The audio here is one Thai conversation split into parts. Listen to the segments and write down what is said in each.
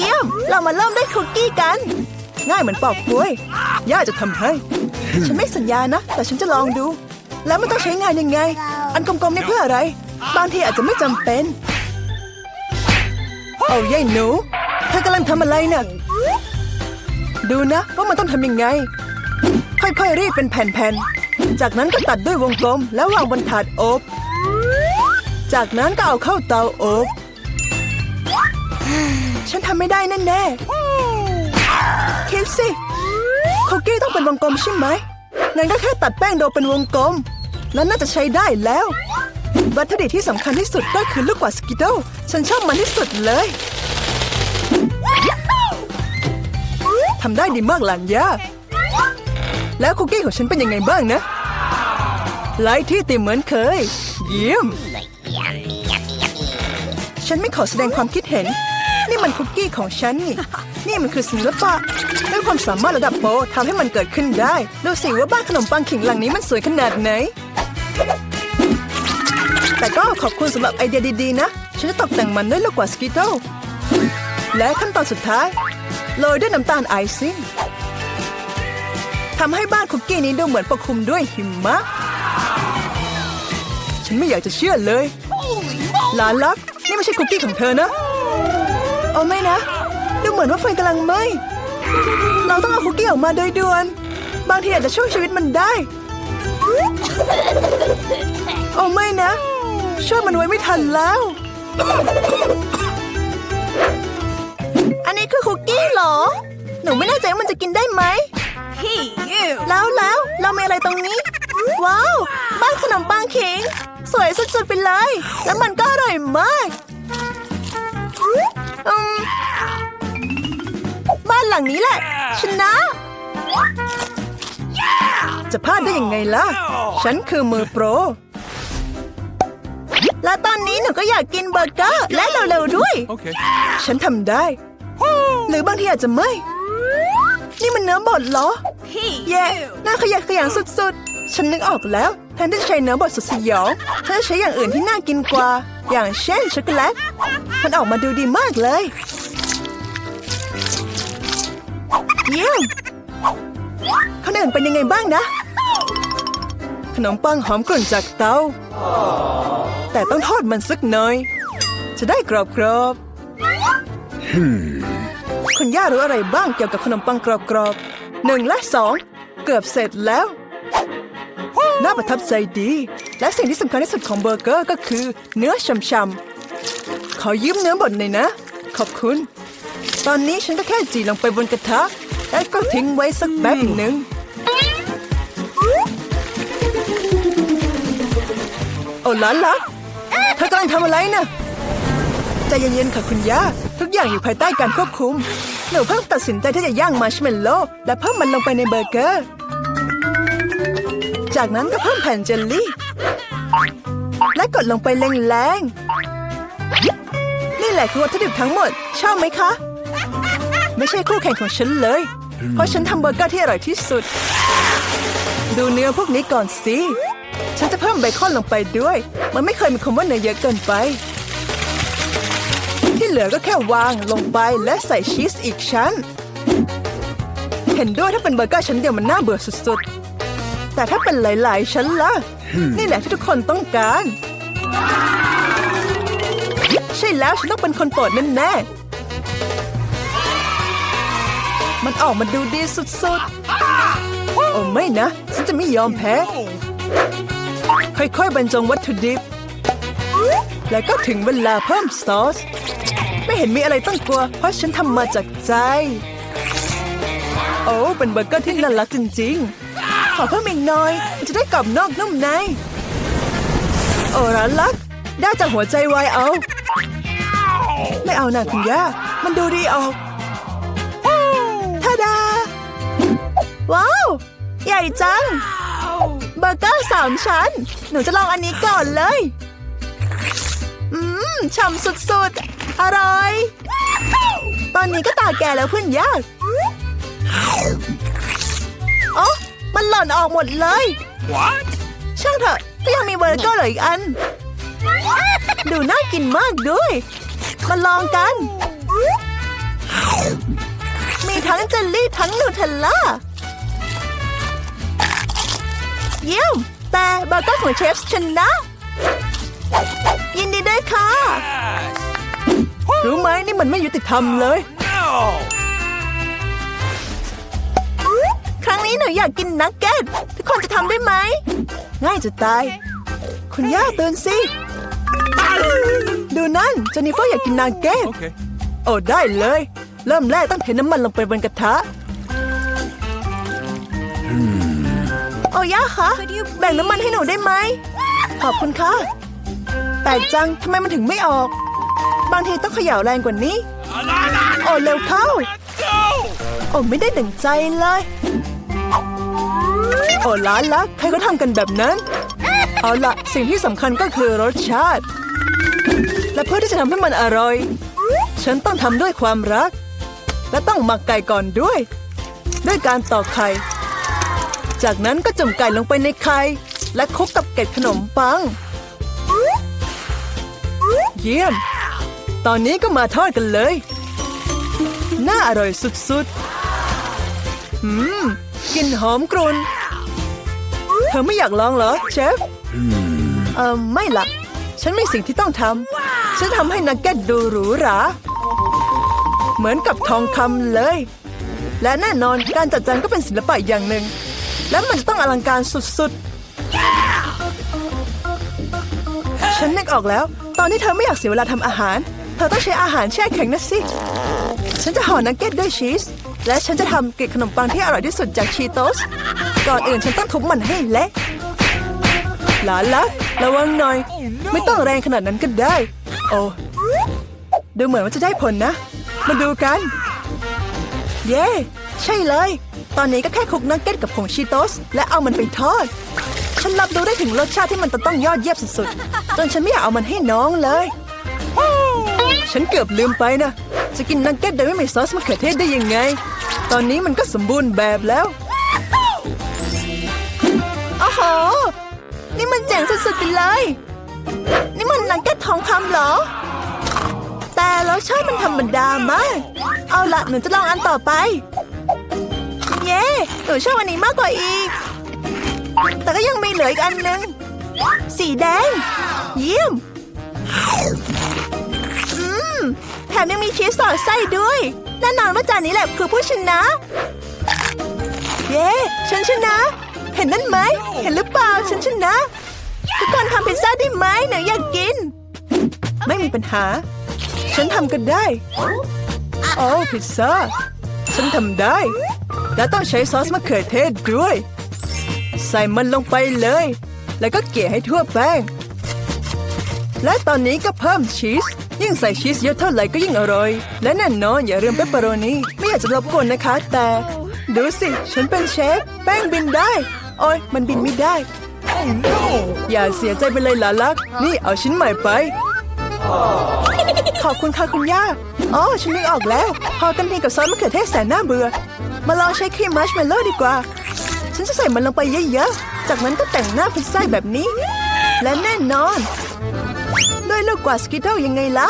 เยี่ยม เรามาเริ่มด้คุกกี้กัน ง่ายเหมือนปอกกล้วย ย่าจะทำให้ ฉันไม่สัญญานะ แต่ฉันจะลองดู แล้วมันต้องใช้งานยังไง อันกลมๆนี่เพื่ออะไร บางทีอาจจะไม่จำเป็น เอายายหนูเธอกำลังทำอะไรน่ะดูนะว่ามันต้องทำยังไง ค่อยๆรีดเป็นแผ่นๆ จากนั้นก็ตัดด้วยวงกลมแล้ววางบนถาดอบ จากนั้นก็เอาเข้าเตาอบ ฉันทำไม่ได้แน่ๆคิดสิคุกกี้ต้องเป็นวงกลมใช่ไหม งั้นก็แค่ตัดแป้งโดเป็นวงกลม แล้วน่าจะใช้ได้แล้ว วัตถุดิบที่สำคัญที่สุดก็คือลูกกวาดสกิโดฉันชอบมันที่สุดเลยทำได้ดีมากหลานย่าแล้วคุกกี้ของฉันเป็นยังไงบ้างนะไล่ที่ติมเหมือนเคย เยี่ยม ฉันไม่ขอแสดงความคิดเห็น นี่มันคุกกี้ของฉันนี่ นี่มันคือศิลปะด้วยความสามารถระดับโปรทำให้มันเกิดขึ้นได้ ดูสิว่าบ้านขนมปังขิงหลังนี้มันสวยขนาดไหน แต่ก็ขอบคุณสำหรับไอเดียดีๆนะ ฉันจะตกแต่งมันด้วยลูกกวาดสกิโตและขั้นตอนสุดท้าย โรยด้วยน้ำตาลไอซิ่งทำให้บ้านคุกกี้นี้ดูเหมือนปกคลุมด้วยหิมะ ฉันไม่อยากจะเชื่อเลยหลานรัก นี่ไม่ใช่คุกกี้ของเธอนะ โอ้ไม่นะ ดูเหมือนว่าไฟกำลังไหม้เราต้องเอาคุกกี้ออกมาโดยด่วน บางทีอาจจะช่วยชีวิตมันได้ โอ้ไม่นะ ช่วยมันไว้ไม่ทันแล้ว อันนี้คือคุกกี้เหรอ หนูไม่แน่ใจว่ามันจะกินได้ไหม แล้วแล้วเรามีอะไรตรงนี้ ว้าว บ้านขนมปังขิงสวยสุดๆไปเลย แล้วมันก็อร่อยมาก บ้านหลังนี้แหละ ชนะ จะพลาดได้ยังไงล่ะ ฉันคือมือโปร และตอนนี้หนูก็อยากกินเบอร์เกอร์และเร็วๆด้วย Okay. ฉันทำได้ หรือบางทีอาจจะไม่ นี่มันเนื้อบดเหรอ Hey, แย่น่าขยะแขยงสุดๆ ฉันนึกออกแล้วแท นที่จะใช้เนื้อบดสุดสยองฉันจะใช้อย่างอื่นที่น่ากินกว่า อย่างเช่นช็อกโกแลต มันออกมาดูดีมากเลย เยี่ยมคนอื่นเป็นยังไงบ้างนะ ขนมปังหอมกลุ่นจากเตา แต่ต้องทอดมันสักหน่อย จะได้กรอบๆคุณย่ารู้อะไรบ้างเกี่ยวกับขนมปังกรอบๆหนึ่งและสอง เกือบเสร็จแล้ว น่าประทับใจดี และสิ่งที่สำคัญที่สุดของเบอร์เกอร์ก็คือ เนื้อช่ำๆ ขอยืมเนื้อบดหน่อยนะ ขอบคุณ ตอนนี้ฉันก็แค่จีลงไปบนกระทะ แล้วก็ทิ้งไว้สักแป๊บหนึ่งโอ้ล้านลักเธอกำลังทำอะไรน่ะใจเย็นๆค่ะคุณย่า ทุกอย่างอยู่ภายใต้การควบคุม หนูเพิ่งตัดสินใจที่จะย่างมาร์ชเมลโล่และเพิ่มมันลงไปในเบอร์เกอร์ จากนั้นก็เพิ่มแผ่นเจลลี่ และกดลงไปแรงๆ นี่แหละคือวัตถุดิบทั้งหมด ชอบไหมคะ ไม่ใช่คู่แข่งของฉันเลย เพราะฉันทำเบอร์เกอร์ที่อร่อยที่สุด ดูเนื้อพวกนี้ก่อนสิ ฉันจะเพิ่มเบคอนลงไปด้วย มันไม่เคยมีคำว่าเนื้อเยอะเกินไป ที่เหลือก็แค่วางลงไปและใส่ชีสอีกชั้น เห็นด้วยถ้าเป็นเบอร์เกอร์ชั้นเดียวมันน่าเบื่อสุดๆ แต่ถ้าเป็นหลาย ๆ ชั้นล่ะ นี่แหละที่ทุกคนต้องการ ใช่แล้วฉันต้องเป็นคนโปรดแน่ๆมันออกมาดูดีสุด ๆ โอ้ไม่นะ ฉันจะไม่ยอมแพ้ ค่อย ๆ บรรจงวัตถุดิบ แล้วก็ถึงเวลาเพิ่มซอส ไม่เห็นมีอะไรต้องกลัว เพราะฉันทำมาจากใจ โอ้ เป็นเบอร์เกอร์ที่น่ารักจริงๆข อเพิ่มอีกหน่อย จะได้กรอบนอกนุ่มใน โอ้ร้านลัก ได้จากหัวใจวายเอา ไม่เอานะคุณย่า มันดูดีออกท่าดา ว้าว ใหญ่จัง เบอร์เกอร์สามชั้น หนูจะลองอันนี้ก่อนเลย อืมฉ่ำสุดๆ อร่อย ตอนนี้ก็ตาแก่แล้วเพื่อนยาก มันหล่นออกหมดเลย What? ช่างเถอะก็ยังมีเบอร์เกอร์เหลืออีกอัน ดูน่ากินมากด้วยมาลองกัน มีทั้งเจลลี่ทั้งนูเทลล่า เยี่ยม แต่เบอร์เกอร์ของเชฟชนะ ยินดีด้วยค่ะ รู้ไหมนี่มันไม่ยุติธรรมเลย No! ครั้งนี้หนูอยากกินนักเก็ต ทุกคนจะทำได้ไหม ง่ายจะตาย คุณย่าตื่นสิ ดูนั่นเจนนิเฟอร์อยากกินนักเก็ต Okay. โอ้ได้เลย เริ่มแรกต้องเทน้ำมันลงไปบนกระทะ โอ้ย่าคะ แบ่งน้ำมันให้หนูได้ไหม ขอบคุณค่ะ แปลกจังทำไมมันถึงไม่ออก บางทีต้องเขย่าแรงกว่านี้ โอ้เร็วเข้า Go! โอ้ไม่ได้ดั่งใจเลย โอ้ล้านละใครก็ทำกันแบบนั้น เอาละสิ่งที่สำคัญก็คือรสชาติ และเพื่อที่จะทำให้มันอร่อย ฉันต้องทำด้วยความรัก และต้องหมักไก่ก่อนด้วย ด้วยการตอกไข่ จากนั้นก็จุ่มไก่ลงไปในไข่และคลุกกับเกล็ดขนมปัง เยี่ยม ตอนนี้ก็มาทอดกันเลย น่าอร่อยสุดๆ อืม กลิ่นหอมกรุ่น เธอไม่อยากลองเหรอเชฟเออไม่ละฉันมีสิ่งที่ต้องทำฉันทำให้นักเก็ตดูหรูหราเหมือนกับทองคำเลย และแน่นอนการจัดจานก็เป็นศิลปะอย่างหนึ่ง และมันจะต้องอลังการสุดๆ ฉันนึกออกแล้ว ตอนนี้เธอไม่อยากเสียเวลาทำอาหาร เธอต้องใช้อาหารแช่แข็งนะสิ ฉันจะห่อนักเก็ตด้วยชีส และฉันจะทำเกล็ดขนมปังที่อร่อยที่สุดจากชีโตส ก่อนอื่นฉันต้องทุบมันให้เละหลานลักระวังหน่อย ไม่ต้องแรงขนาดนั้นก็ได้ โอ้ดูเหมือนว่าจะได้ผลนะ มาดูกัน เย้ ใช่เลย ตอนนี้ก็แค่คลุกนักเก็ตกับผงชีโตส และเอามันไปทอด ฉันรับรู้ได้ถึงรสชาติที่มันจะต้องยอดเยี่ยมสุดๆ จนฉันไม่อยากเอามันให้น้องเลย ฉันเกือบลืมไปนะ จะกินนักเก็ตโดยไม่มีซอสมะเขือเทศได้ยังไง ตอนนี้มันก็สมบูรณ์แบบแล้วโอ้โหนี่มันเจ๋งสุดๆไปเลย นี่มันนักเก็ตทองคำเหรอ แต่รสชาติมันธรรมดามาก เอาละหนูจะลองอันต่อไป เย้ หนูชอบอันนี้มากกว่าอีก แต่ก็ยังมีเหลืออีกอันนึง สีแดง เยี่ยม อืม แถมยังมีชีสสอดไส้ด้วย แน่นอนว่าจานนี้แหละคือผู้ชนะ เย้ ฉันชนะ เห็นนั่นไหม เห็นหรือเปล่า ฉันชนะ ทุกคนทำพิซซ่าได้ไหมหนูอยากกิน ไม่มีปัญหา ฉันทำกันได้ โอ้พิซซ่า ฉันทำได้ และต้องใช้ซอสมะเขือเทศด้วย ใส่มันลงไปเลย แล้วก็เกลี่ยให้ทั่วแป้ง และตอนนี้ก็เพิ่มชีส ยิ่งใส่ชีสเยอะเท่าไหร่ก็ยิ่งอร่อย และแน่นอนอย่าลืมเปปเปอโรนีไม่อยากจะรบกวนนะคะแต่ ดูสิ ฉันเป็นเชฟ แป้งบินได้ โอ้ยมันบินไม่ได้ Oh no! อย่าเสียใจไปเลยหลานลัก นี่เอาชิ้นใหม่ไป ขอบคุณค่ะคุณย่า อ๋อฉันนึกออกแล้ว พอกันทีกับซอสมะเขือเทศแสนน่าเบื่อ มาลองใช้ครีมมัชเมลโล่ดีกว่า ฉันจะใส่มันลงไปเยอะๆ จากนั้นก็แต่งหน้าพิซซ่าแบบนี้ และแน่นอน ด้วยลูกกวาดสกิทเทิลยังไงล่ะ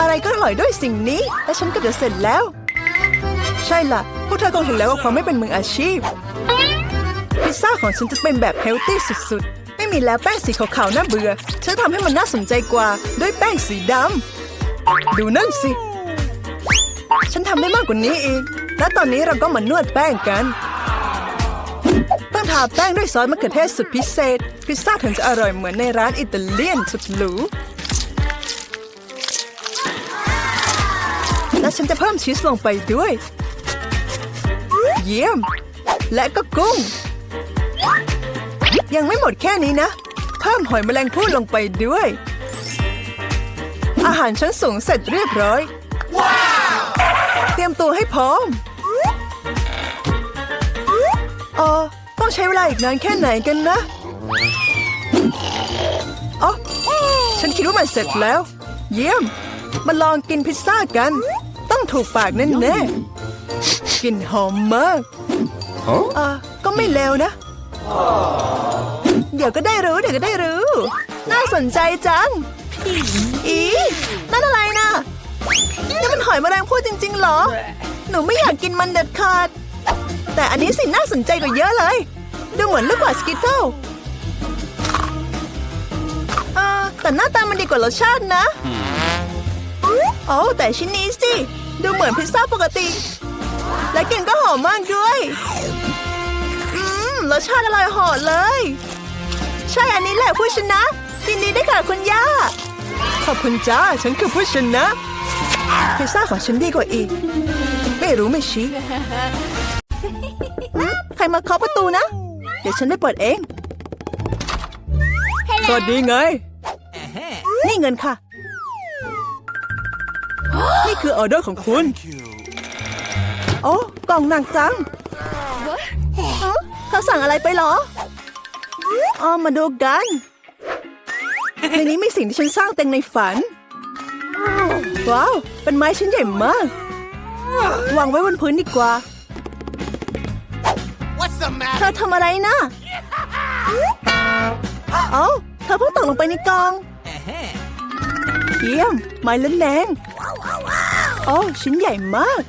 อะไรก็อร่อยด้วยสิ่งนี้ และฉันก็จะเสร็จแล้ว ใช่ล่ะ พวกเธอคงเห็นแล้วว่าความไม่เป็นมืออาชีพ พิซซ่าของฉันจะเป็นแบบเฮลตี้สุดๆ ไม่มีแล้วแป้งสีขาวๆน่าเบื่อ ฉันทำให้มันน่าสนใจกว่าด้วยแป้งสีดำ ดูนั่นสิ ฉันทำได้มากกว่านี้อีก และตอนนี้เราก็มานวดแป้งกันต้องทาแป้งด้วยซอสมะเขือเทศสุดพิเศษ พิซซ่าถึงจะอร่อยเหมือนในร้านอิตาเลียนสุดหรูและฉันจะเพิ่มชีสลงไปด้วย เยี่ยม และก็กุ้ง ยังไม่หมดแค่นี้นะ เพิ่มหอยแมลงภู่ลงไปด้วย อาหารชั้นสูงเสร็จเรียบร้อยเตรียมตัวให้พร้อมเออต้องใช้เวลาอีกนานแค่ไหนกันนะอ๋อฉันคิดว่ามันเสร็จแล้ว เยี่ยม มาลองกินพิซซ่ากัน ต้องถูกปากแน่ๆ กลิ่นหอมมาก Huh? อ่าก็ไม่เลวนะ เดี๋ยวก็ได้รู้เดี๋ยวก็ได้รู้ น่าสนใจจัง อีนั่นอะไรนะอยแมลงภู่จริงๆเหรอ หนูไม่อยากกินมันเด็ดขาด แต่อันนี้สิน่าสนใจกว่าเยอะเลย ดูเหมือนลูกกว่าสกิตเทิลเออแต่หน้าตามันดีกว่ารสชาตินะ โอ้แต่ชิ้นนี้สิ ดูเหมือนพิซซ่าปกติ และกลิ่นก็หอมมากด้วยอืมรสชาติอร่อยเหอเลย ใช่อันนี้แหละผู้ชนะยินดีด้วยค่ะคุณย่า ขอบคุณจ้า ฉันคือผู้ชนะพิซซ่าของฉันดีกว่าอีก ไม่รู้ไม่ชี้อืมใครมาเคาะประตูนะ เดี๋ยวฉันได้เปิดเอง สวัสดีไง นี่เงินค่ะ นี่คือออเดอร์ของคุณ โอ้กล่องหนักจังฮะเธอสั่งอะไรไปเหรออ๋อมาดูกัน ในนี้มีสิ่งที่ฉันสร้างเต็งในฝัน ว้าว เป็นไม้ชิ้นใหญ่มาก วางไว้บนพื้นดีกว่า What's the เธอ matter? ทำอะไรนะเอ้าเธอเพิ่งตกลงไปในกล่อง เยี่ยม ไม้เล่นแรงโอ้ชิ้นใหญ่มาก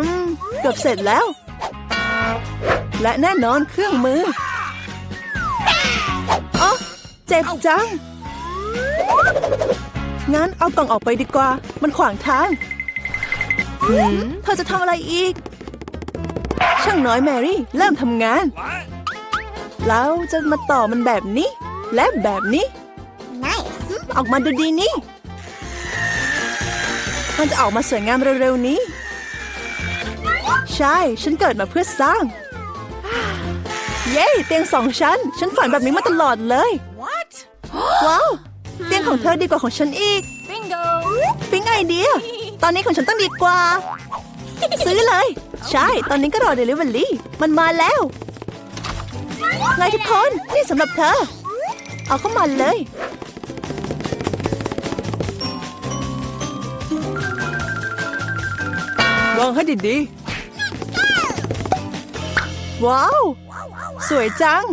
อืมเกือบเสร็จแล้ว และแน่นอนเครื่องมืออ๋อเจ็บจัง งั้นเอากล่องออกไปดีกว่า มันขวางทางหืมเธอจะทำอะไรอีก ช่างน้อยแมรี่เริ่มทำงาน แล้วจะมาต่อมันแบบนี้ และแบบนี้ Nice. ออกมาดูดีนี่ มันจะออกมาสวยงามเร็วๆนี้ ใช่ ฉันเกิดมาเพื่อสร้าง เย้ เตียงสองชั้น ฉันฝันแบบนี้มาตลอดเลย What? ว้าว เตียงของเธอดีกว่าของฉันอีก Bingo. ปิ๊งไอเดีย ตอนนี้ของฉันต้องดีกว่า ซื้อเลย ใช่ ตอนนี้ก็รอเดลิเวอรี่ มันมาแล้วไงทุกคน นี่สำหรับเธอ เอาเข้ามาเลยวางให้ดีๆ ว้าว สวยจัง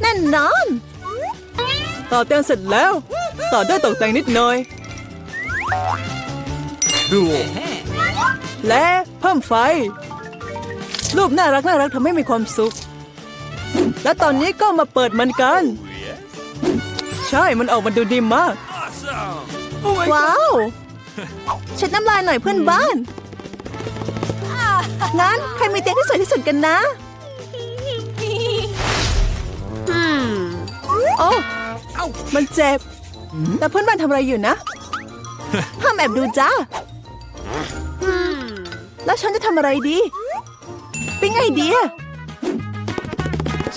แน่นอน ต่อเตียงเสร็จแล้ว ต่อด้วยตกแต่งนิดหน่อย Cool. และเพิ่มไฟ รูปน่ารักน่ารักทำให้มีความสุข และตอนนี้ก็มาเปิดมันกัน ใช่มันออกมาดูดีมาก Awesome. ว้าวเช็ดน้ำลายหน่อยเพื่อนบ้าน งั้นใครมีเตียงที่สวยที่สุดกันนะ Hmm. โอ้มันเจ็บแต่เพื่อนบ้านทำอะไรอยู่นะห้ามแอบดูจ้า Hmm. แล้วฉันจะทำอะไรดีปิ๊งไอเดีย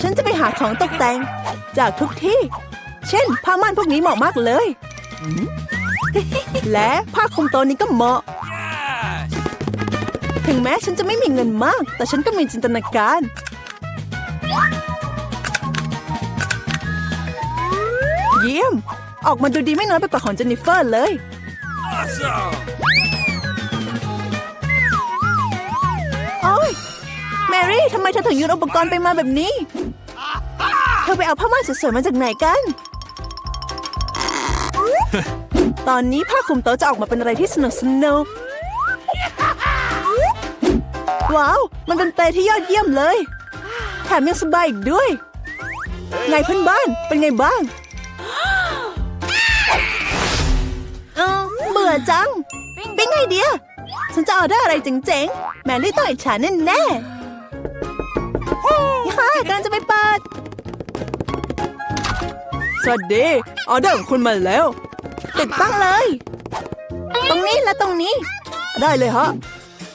ฉันจะไปหาของตกแต่ง จากทุกที่ เช่น ผ้าม่านพวกนี้เหมาะมากเลย และผ้าคลุมโตะนี้ก็เหมาะ Yeah. ถึงแม้ฉันจะไม่มีเงินมาก แต่ฉันก็มีจินตนาการ เยี่ยม ออกมาดูดีไม่น้อยไปกว่าของเจนนิเฟอร์เลย Awesome. โอ้ยแมรี่ทำไมเธอถึงโยนอุปกรณ์ไปมาแบบนี้ เธอไปเอาผ้าม่านสวยๆมาจากไหนกัน ตอนนี้ผ้าคลุมโต๊ะจะออกมาเป็นอะไรที่สนุกสนุก ว้าว มันเป็นเปลที่ยอดเยี่ยมเลย แถมยังสบายอีกด้วยไงเพื่อนบ้านเป็นไงบ้างเออเบื่อจัง เป็นไงเดียฉันจะออเดอร์อะไรเจ๋งๆ แมรี่ต้องอิจฉาแน่แน่นี่ค่ะกำลังจะไปเปิด สวัสดี ออเดอร์ของคุณมาแล้ว ติดตั้งเลย ตรงนี้และตรงนี้ ได้เลยฮะ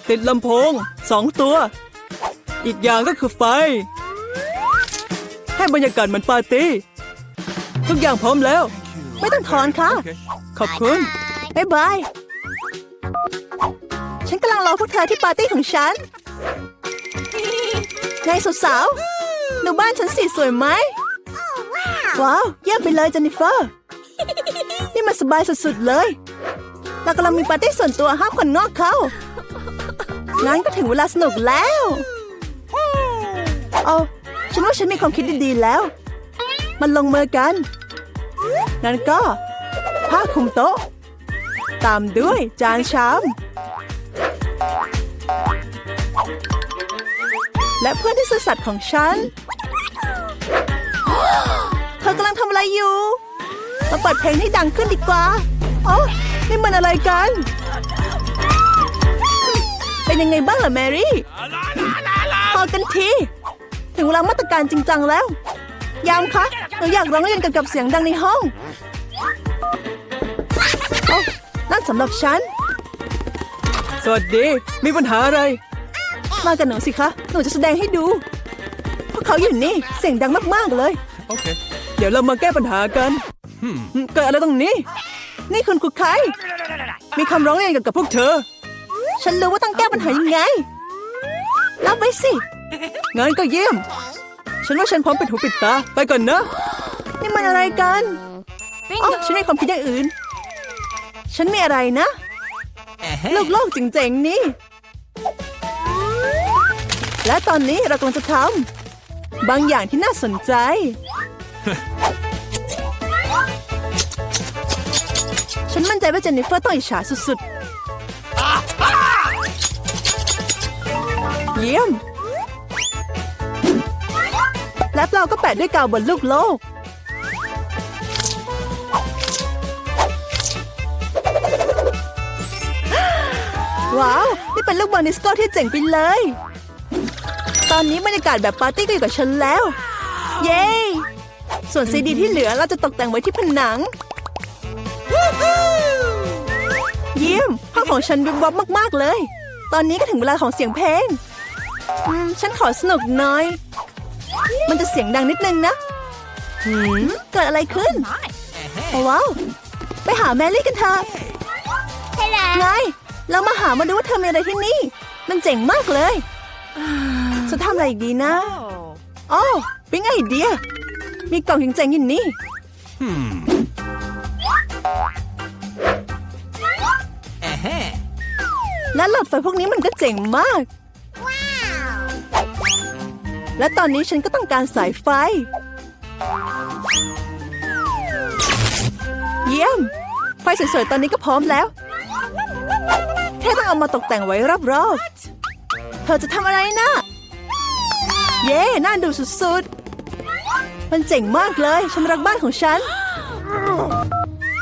ติดลำโพงสองตัว อีกอย่างก็คือไฟ ให้บรรยากาศเหมือนปาร์ตี้ ทุกอย่างพร้อมแล้ว ไม่ต้องทอนค่ะ ขอบคุณ บ๊ายบาย ฉันกำลังรอพวกเธอที่ปาร์ตี้ของฉันไงสาวๆดูบ้านฉันสิสวยไหม ว้าว เยี่ยมไปเลยเจนนิเฟอร์ นี่มันสบายสุดๆเลย เรากำลังมีปาร์ตี้ส่วนตัวห้ามคนนอกเขา งั้นก็ถึงเวลาสนุกแล้ว เอาฉันว่าฉันมีความคิดดีๆแล้ว มันลงมือกันงั้นก็ ผ้าคลุมโต๊ะ ตามด้วยจานชาม และเพื่อนที่ซื่อสัตย์ของฉัน เธอกำลังทำอะไรอยู่ มาเปิดเพลงให้ดังขึ้นดีกว่าอ๋อนี่มันอะไรกัน เป็นยังไงบ้างล่ะแมรี่พอกันที ถึงเวลามาตรการจริงจังแล้ว ยามคะหนูอยากร้องเรียนเกี่ยวกับเสียงดังในห้องโอ้นั่นสำหรับฉัน สวัสดี มีปัญหาอะไร มากับหนูสิคะ หนูจะแสดงให้ดู พวกเขาอยู่นี่ เสียงดังมาก ๆ เลย Okay. เดี๋ยวเรามาแก้ปัญหากัน เกิดอะไรตรงนี้ นี่คุณคือใคร มีคำร้องเรียนเกี่ยวกับพวกเธอ ฉันรู้ว่าต้องแก้ปัญหายังไง รับไว้สิงั้นก็เยี่ยม ฉันว่าฉันพร้อมปิดหูปิดตา ไปก่อนนะ นี่มันอะไรกันอ๋อฉันมีความคิดอย่างอื่น ฉันมีอะไรนะ โลกโลกจริงๆนี่ และตอนนี้เรากำลังจะทำบางอย่างที่น่าสนใจ ฉันมั่นใจว่าเจนนิเฟอร์ต้องอิจฉาสุดๆ เยี่ยม และเราก็แปะด้วยกาวบนลูกโลก ว้าว นี่เป็นลูกบอลดิสโก้ที่เจ๋งไปเลย ตอนนี้บรรยากาศแบบปาร์ตี้ก็อยู่กับฉันแล้ว เย้ ส่วนซีดีที่เหลือเราจะตกแต่งไว้ที่ผนัง เยี่ยมห้องของฉันวิบวับมาก ๆ เลย ตอนนี้ก็ถึงเวลาของเสียงเพลง ฉันขอสนุกหน่อย มันจะเสียงดังนิดนึงนะหืมเกิดอะไรขึ้นโอ้ว้าว ไปหาแมรี่กันเถอะ Hello. ไง เรามาหามาดูว่าเธอมีอะไรที่นี่ มันเจ๋งมากเลยจะทำอะไรอีกดีนะอ๋อเป็นไอเดีย มีกล่องเจ๋งๆอยู่นี่ Hmm. Uh-huh. และหลอดไฟพวกนี้มันก็เจ๋งมาก และตอนนี้ฉันก็ต้องการสายไฟ เยี่ยม ไฟสวยๆ ตอนนี้ก็พร้อมแล้ว แค่ต้องเอามาตกแต่งไว้รอบๆ เธอจะทำอะไรนะ เย้น่าดูสุดๆ มันเจ๋งมากเลย ฉันรักบ้านของฉัน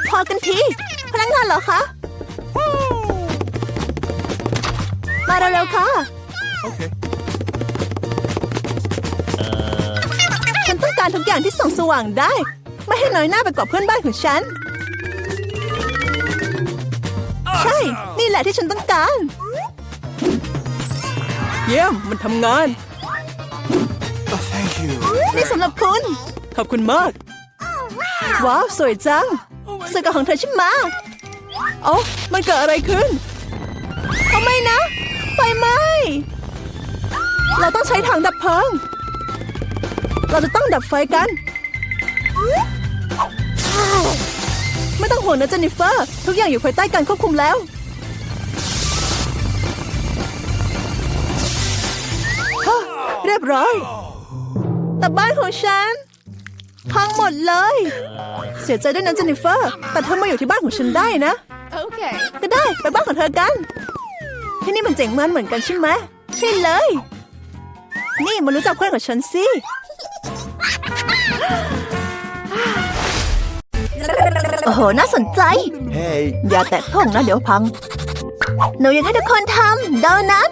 พอกันที พนักงานเหรอคะ มาเร็วๆค่ะ Okay. การทุกอย่างที่ส่องสว่างได้ ไม่ให้น้อยหน้าไปกว่าเพื่อนบ้านของฉัน ใช่ นี่แหละที่ฉันต้องการ เยี่ยม มันทำงาน Oh, thank you. นี่สำหรับคุณ ขอบคุณมาก ว้าว สวยจังสวยกับของเธอใช่ไหมโอ้มันเกิดอะไรขึ้นเอาไม่นะ ไฟไหม้ เราต้องใช้ถังดับเพลิง เราจะต้องดับไฟกัน ไม่ต้องห่วงนะเจนนิเฟอร์ ทุกอย่างอยู่ภายใต้การควบคุมแล้วฮะเรียบร้อย แต่บ้านของฉัน พังหมดเลย เสียใจด้วยนะเจนนิเฟอร์ แต่เธอมาอยู่ที่บ้านของฉันได้นะ Okay. ก็ได้ไปบ้านของเธอกัน ที่นี่มันเจ๋งมันเหมือนกันใช่ไหมใช่เลย นี่มารู้จักเพื่อนของฉันสิ โอ้โห น่าสนใจ Hey. อย่าแตะต้องนะเดี๋ยวพัง หนูอยากให้ทุกคนทำโดนัท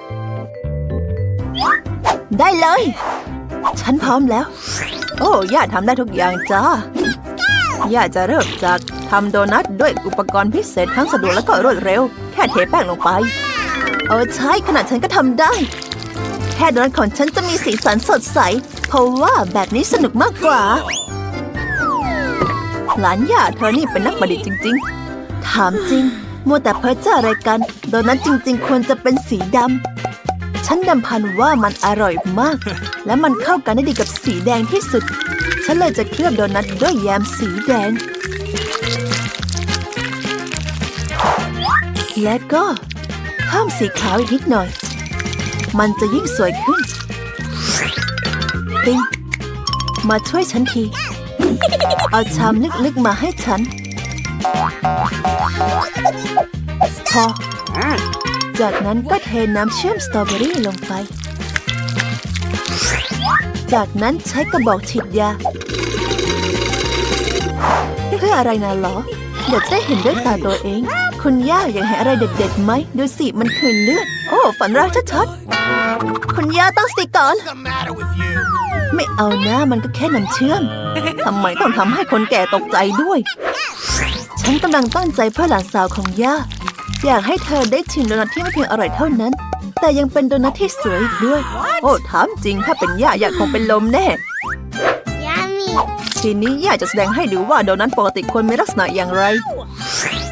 ได้เลย ฉันพร้อมแล้ว โอ้ย่าทำได้ทุกอย่างจ้า ย่าจะเริ่มจากทำโดนัทด้วยอุปกรณ์พิเศษทั้งสะดวกและก็รวดเร็ว แค่เทแป้งลงไป เออใช่ขนาดฉันก็ทำได้แค่โดนัทของฉันจะมีสีสันสดใส เพราะว่าแบบนี้สนุกมากกว่า หลานย่าเธอนี่เป็นนักประดิษฐ์จริง ๆ ถามจริง มัวแต่เพ้อเจ้ออะไรกัน โดนัทจริง ๆ ควรจะเป็นสีดำ ฉันดำพันว่ามันอร่อยมาก และมันเข้ากันได้ดีกับสีแดงที่สุด ฉันเลยจะเคลือบโดนัทด้วยแยมสีแดง และก็เพิ่มสีขาวอีกนิดหน่อย มันจะยิ่งสวยขึ้น ปิง มาช่วยฉันที เอาชามลึกๆมาให้ฉัน พอ จากนั้นก็เทน้ำเชื่อมสตรอเบอรี่ลงไป จากนั้นใช้กระบอกฉีดยา เพื่ออะไรนะหรอ เดี๋ยวจะได้เห็นด้วยตาตัวเอง คุณย่าอยากเห็นอะไรเด็ดๆไหม ดูสิ มันคือเลือด โอ้ฝันร้ายชัดๆคุณย่าต้องสติก่อน What's the matter with you? ไม่เอานะมันก็แค่น้ำเชื่อมทำไมต้องทำให้คนแก่ตกใจด้วย ฉันกำลังตั้งใจเพื่อหลานสาวของย่า อยากให้เธอได้ชิมโดนัทที่ไม่เพียงอร่อยเท่านั้น แต่ยังเป็นโดนัทที่สวยอีกด้วย โอ้ถามจริงถ้าเป็นย่าอยากคงเป็นลมแน่ Yummy. ทีนี้ย่าจะแสดงให้ดูว่าโดนัทปกติควรมีลักษณะอย่างไร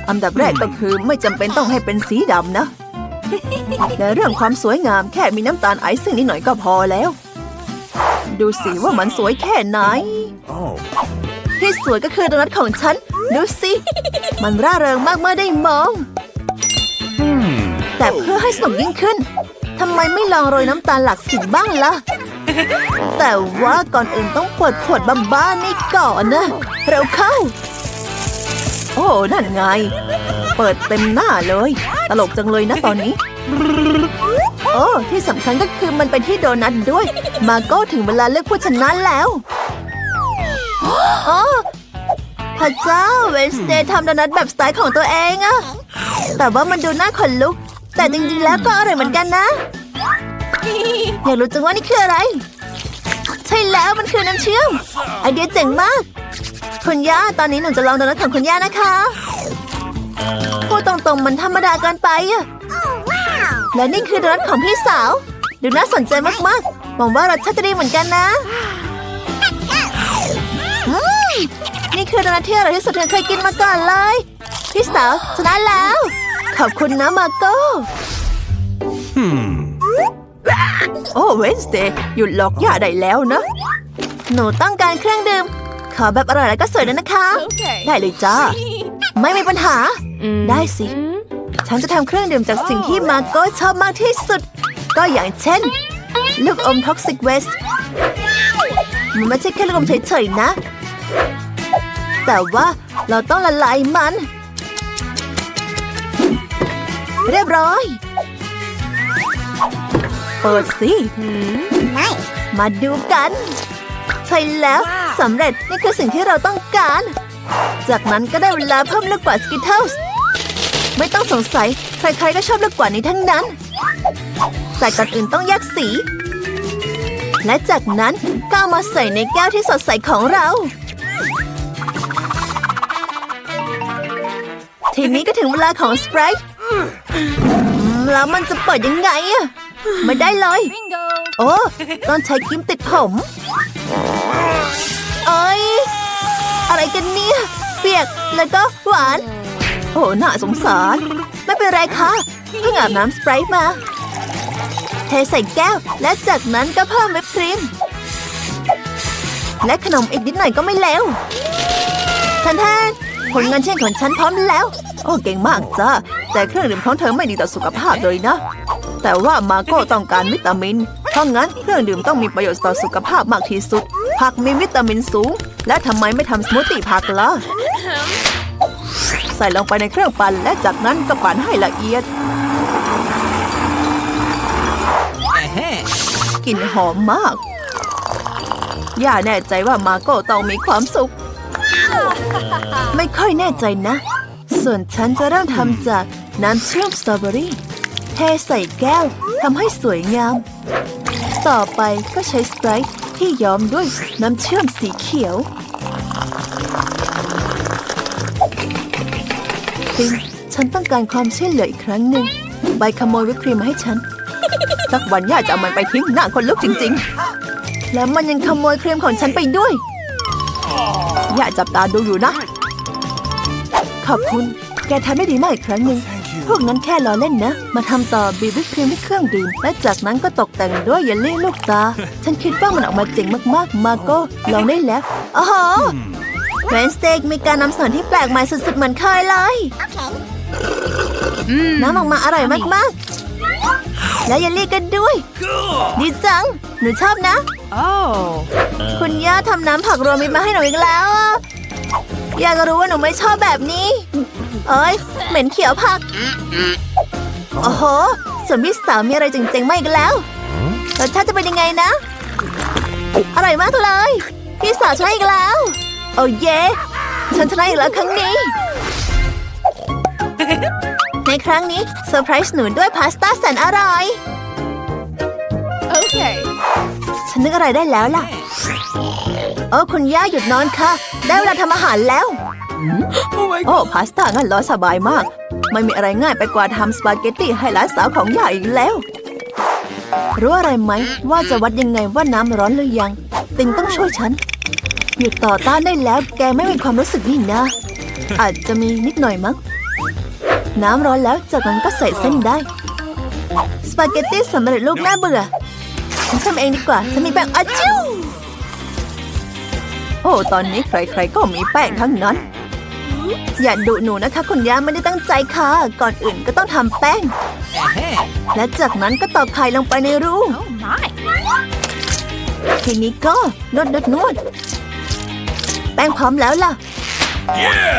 อันดับแรกก็คือไม่จำเป็นต้องให้เป็นสีดำนะ และเรื่องความสวยงามแค่มีน้ำตาลไอซิ่งนิดหน่อยก็พอแล้ว ดูสิว่ามันสวยแค่ไหนที่สวยก็คือโดนัทของฉัน ดูสิ มันร่าเริงมากเมื่อได้มอง แต่เพื่อให้สนุกยิ่งขึ้นทำไมไม่ลองโรยน้ำตาลหลักสีบ้างล่ะ แต่ว่าก่อนอื่นต้องเปิดขวดบ้าๆนี่ก่อนนะ เร็วเข้า โอ้ นั่นไง เปิดเต็มหน้าเลย ตลกจังเลยนะตอนนี้ โอ้ ที่สำคัญก็คือมันเป็นที่โดนัทด้วย มาโก้ถึงเวลาเลือกผู้ชนะแล้วโอ้พระเจ้าเวนสเดย์ทำโดนัทแบบสไตล์ของตัวเองอะแต่ว่ามันดูน่าขนลุก แต่จริงๆแล้วก็อร่อยเหมือนกันนะ อยากรู้จังว่านี่คืออะไร ใช่แล้วมันคือน้ำเชื่อม ไอเดียเจ๋งมาก คุณย่าตอนนี้หนูจะลองโดนัทของคุณย่านะคะ พูดตรงๆมันธรรมดาเกินไปอะและนี่คือโดนัทของพี่สาว ดูน่าสนใจมากๆหวังว่ารสชาติจะดีเหมือนกันนะอืมนี่คือโดนัทที่อร่อยที่สุดที่เคยกินมาก่อนเลย พี่สาวชนะแล้ว ขอบคุณนะมาโก้ Hmm. โอ้เวนสเดย์หยุดหลอกย่าได้แล้วนะ หนูต้องการเครื่องดื่ม ขอแบบอร่อยแล้วก็สวยด้วยนะคะ Okay. ได้เลยจ้า ไม่มีปัญหา ได้สิ ฉันจะทำเครื่องดื่มจากสิ่งที่มาโก้ชอบมากที่สุด ก็อย่างเช่น ลูกอมท็อกซิกเวสมันไม่ใช่แค่ลูกอมเฉยๆนะ แต่ว่าเราต้องละลายมัน เรียบร้อย เปิดสิ Nice. มาดูกัน ใช่แล้วสำเร็จนี่คือสิ่งที่เราต้องการ จากนั้นก็ได้เวลาเพิ่มลูกกว่าสกิทเทิลส์ ไม่ต้องสงสัย ใครๆก็ชอบลูกกว่านี้ทั้งนั้น แต่ก่อนอื่นต้องแยกสี และจากนั้นก็เอามาใส่ในแก้วที่สดใสของเรา ทีนี้ก็ถึงเวลาของสไปร์แล้วมันจะเปิดยังไงอะไม่ได้เลย Bingo. โอ้ต้องใช้กิมติดผมเอ้ยอะไรกันเนี่ย เปียกแล้วก็หวานโอ้น่าสงสาร ไม่เป็นไรค่ะเพิ่งอาบน้ำสไปร์มา เทใส่แก้ว และจากนั้นก็เพิ่มวิปครีม และขนมอีกนิดหน่อยก็ไม่เลวทันทนผลงานเช่นของฉันพร้อมแล้ว โอ้เก่งมากจ้าแต่เครื่องดื่มของเธอไม่ดีต่อสุขภาพเลยนะ แต่ว่ามาโก้ต้องการวิตามิน เพราะงั้นเครื่องดื่มต้องมีประโยชน์ต่อสุขภาพมากที่สุด ผักมีวิตามินสูง และทำไมไม่ทำสมูทตี้ผักล่ะ ใส่ลงไปในเครื่องปั่นและจากนั้นก็ปั่นให้ละเอียดกลิ่นหอมมาก ย่าแน่ใจว่ามาโก้ต้องมีความสุข ไม่ค่อยแน่ใจนะ ส่วนฉันจะเริ่มทำจากน้ำเชื่อมสตรอเบอรี่เทใส่แก้วทำให้สวยงาม ต่อไปก็ใช้สไปรท์ที่ย้อมด้วยน้ำเชื่อมสีเขียว ปิง ฉันต้องการความช่วยเหลืออีกครั้งหนึ่ง ใบขโมยวิปครีมมาให้ฉัน สักวันย่าจะเอามันไปทิ้งหน้าคนลุกจริง ๆ แล้วมันยังขโมยครีมของฉันไปด้วย ย่าจับตาดูอยู่นะ ขอบคุณ แกทำได้ดีมากอีกครั้งหนึ่ง พวกนั้นแค่ล้อเล่นนะ มาทำต่อบีบวิปครีมที่เครื่องดื่ม และจากนั้นก็ตกแต่งด้วยเยลลี่ลูกตา ฉันคิดว่ามันออกมาเจ๋งมากๆ มาโก้ลองได้แล้วอ้โห เวนสเต็กมีการนำเสนอที่แปลกใหม่สุดๆเหมือนเคยเลย น้ำออกมาอร่อยมากๆ และเยลลี่กันด้วย ดีจัง หนูชอบนะ Oh. คุณย่าทำน้ำผักรวมมิตรมาให้หนูอีกแล้วอะอยากรู้ว่าหนูไม่ชอบแบบนี้ เอ้ย เหม็นเขียวผัก โอ้โห ส่วนพี่สาวมีอะไรเจ๋งๆมาอีกแล้วรสชาติจะเป็นยังไงนะ อร่อยมากเลย พี่สาวชนะอีกแล้ว โอ้เย่ฉันชนะอีกแล้วครั้งนี้ ในครั้งนี้เซอร์ไพรส์หนูด้วยพาสต้าแสนอร่อย Okay. ฉันนึกอะไรได้แล้วล่ะ โอ้คุณย่าหยุดนอนค่ะ ได้เวลาทำอาหารแล้ว โอ้พาสต้างั้นเหรอสบายมาก ไม่มีอะไรง่ายไปกว่าทำสปาเกตตี้ให้หลานสาวของย่าอีกแล้ว รู้อะไรไหมว่าจะวัดยังไงว่าน้ำร้อนหรือยัง ติงต้องช่วยฉัน หยุดต่อต้านได้แล้ว แกไม่มีความรู้สึกนี่นะ อาจจะมีนิดหน่อยมั้ง น้ำร้อนแล้วจากนั้นก็ใส่เส้นได้ สปาเกตตี้สำเร็จรูปน่าเบื่อ ฉันทำเองดีกว่า ฉันมีแป้งอาชิวโอ้ ตอนนี้ใครๆก็มีแป้งทั้งนั้น อย่าดุหนูนะคะคุณย่าไม่ได้ตั้งใจค่ะ ก่อนอื่นก็ต้องทำแป้ง และจากนั้นก็ตอกไข่ลงไปในรู Oh my. ทีนี้ก็นวดนวดนวด แป้งพร้อมแล้วล่ะ Yeah!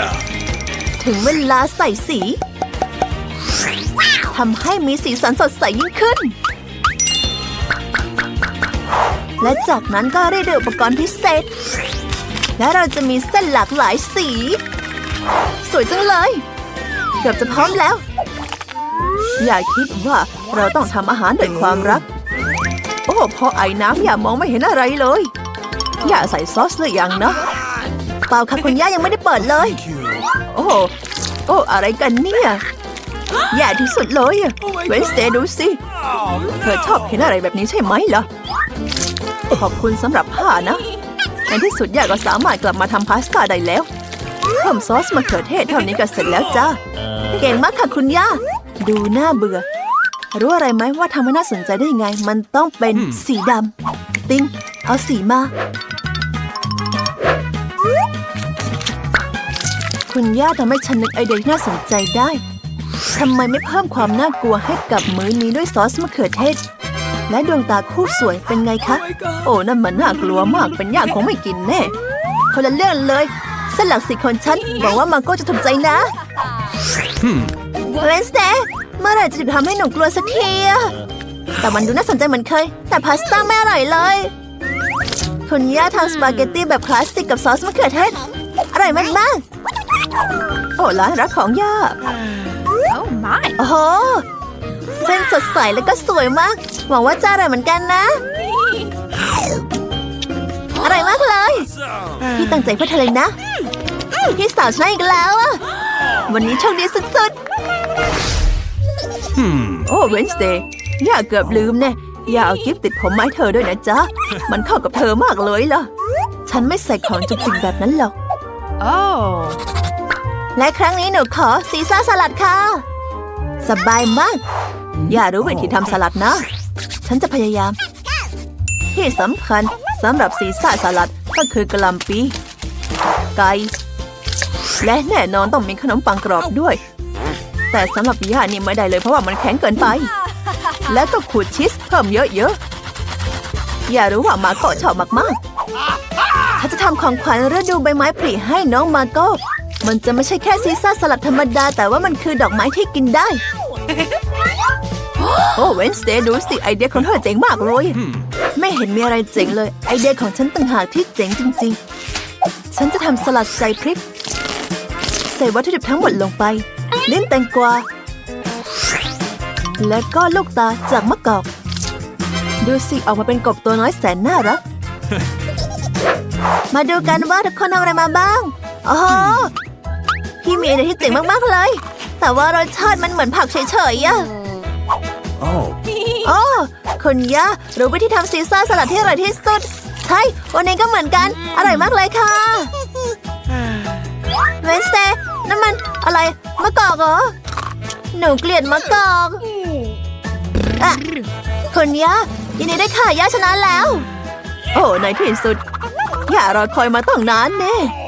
ถึงเวลาใส่สีทำให้มีสีสันสดใสยิ่งขึ้น และจากนั้นก็ได้ด้วยอุปกรณ์พิเศษ และเราจะมีเส้นหลากหลายสี สวยจังเลย เกือบจะพร้อมแล้ว อย่าคิดว่าเราต้องทำอาหารด้วยความรัก โอ้พอไอ้น้ำอย่ามองไม่เห็นอะไรเลย อย่าใส่ซอสหรือยังนะ เปล่าค่ะคุณย่ายังไม่ได้เปิดเลย โอ้โอ้อะไรกันเนี่ยแย่ที่สุดเลยอะเวนสเตย์ดูสิ เธอชอบเห็นอะไรแบบนี้ใช่ไหมล่ะ ขอบคุณสำหรับผ้านะ ในที่สุดย่าก็สามารถกลับมาทำพาสต้าได้แล้วเพิ่มซอสมะเขือเทศเท่านี้ก็เสร็จแล้วจ้า เก่งมากค่ะคุณย่า ดูน่าเบื่อ รู้อะไรไหมว่าทำให้น่าสนใจได้ยังไง มันต้องเป็นสีดำ ติ้ง เอาสีมา คุณย่าทำให้ฉันนึกไอเดียที่น่าสนใจได้ทำไมไม่เพิ่มความน่ากลัวให้กับมื้อนี้ด้วยซอสมะเขือเทศ และดวงตาคู่สวยเป็นไงคะ โอ้นั่นมันน่ากลัวมากเป็นย่าคงไม่กินแน่คนละเรื่องเลยเส้นหลักสีของฉันหวังว่ามาโก้จะถูกใจนะ Hmm. เวนสเตย์เมื่อไหร่จะหยุดทำให้หนูกลัวสักทีอะแต่มันดูน่าสนใจเหมือนเคย แต่พาสต้าไม่อร่อยเลย คุณย่าทำสปาเกตตี้แบบคลาสสิกกับซอสมะเขือเทศอร่อยมากๆ โอ้ร้านรักของย่า Oh my. โอ้โหเส้นสดใสแล้วก็สวยมาก หวังว่าจะอร่อยเหมือนกันนะอร่อยมากเลย พี่ตั้งใจเพื่อเธอเลยนะ พี่สาวชนะอีกแล้วอะวันนี้โชคดีสุด Hmm. ๆโอ้เวนสเดย์ย่าเกือบลืมแน่ย่าเอากิฟต์ติดผมมาให้เธอด้วยนะจ๊ะ มันเข้ากับเธอมากเลยล่ะ ฉันไม่ใส่ของจุกจิกแบบนั้นหรอก Oh. และครั้งนี้หนูขอซีซ่าสลัดค่ะ สบายมาก อย่ารู้วิธีทำสลัดนะ ฉันจะพยายาม ที่สำคัญสำหรับซีซ่าสลัดก็คือกะหล่ำปี ไก่ และแน่นอนต้องมีขนมปังกรอบด้วย แต่สำหรับย่านี่ไม่ได้เลยเพราะว่ามันแข็งเกินไป แล้วก็ขูดชีสเพิ่มเยอะๆ อย่ารู้ว่ามาโกะชอบมากๆถ้าจะทำของขวัญฤดูใบไม้ผลิให้น้องมาโก มันจะไม่ใช่แค่ซีซ่าสลัดธรรมดา แต่ว่ามันคือดอกไม้ที่กินได้ โอ้เวนสเดย์ดูสิไอเดียของเธอเจ๋งมากเลย Hmm. ไม่เห็นมีอะไรเจ๋งเลย ไอเดียของฉันต่างหากที่เจ๋งจริง ๆ ฉันจะทำสลัดใส่พริก ใส่วัตถุดิบทั้งหมดลงไป เล่นแตงกวา และก็ลูกตาจากมะกอก ดูสิออกมาเป็นกบตัวน้อยแสนน่ารักมาดูกันว่าทุกคนทำอะไรมาบ้าง โอ้โห พี่มีไอเดียที่เจ๋งมากๆเลย แต่ว่ารสชาติมันเหมือนผักเฉยๆอะ Oh. โอ้คุณย่ารู้วิธีทำซีซ่าสลัดที่อร่อยที่สุด ใช่ วันนี้ก็เหมือนกัน อร่อยมากเลยค่ะเวนสเตย์นั่นมันอะไรมะกอกเหรอ หนูเกลียดมะกอกอะคุณย่ายินดีด้วยค่ะย่าชนะแล้ว โอ้ในที่สุดย่ารอคอยมาตั้งนานแน่ Oh.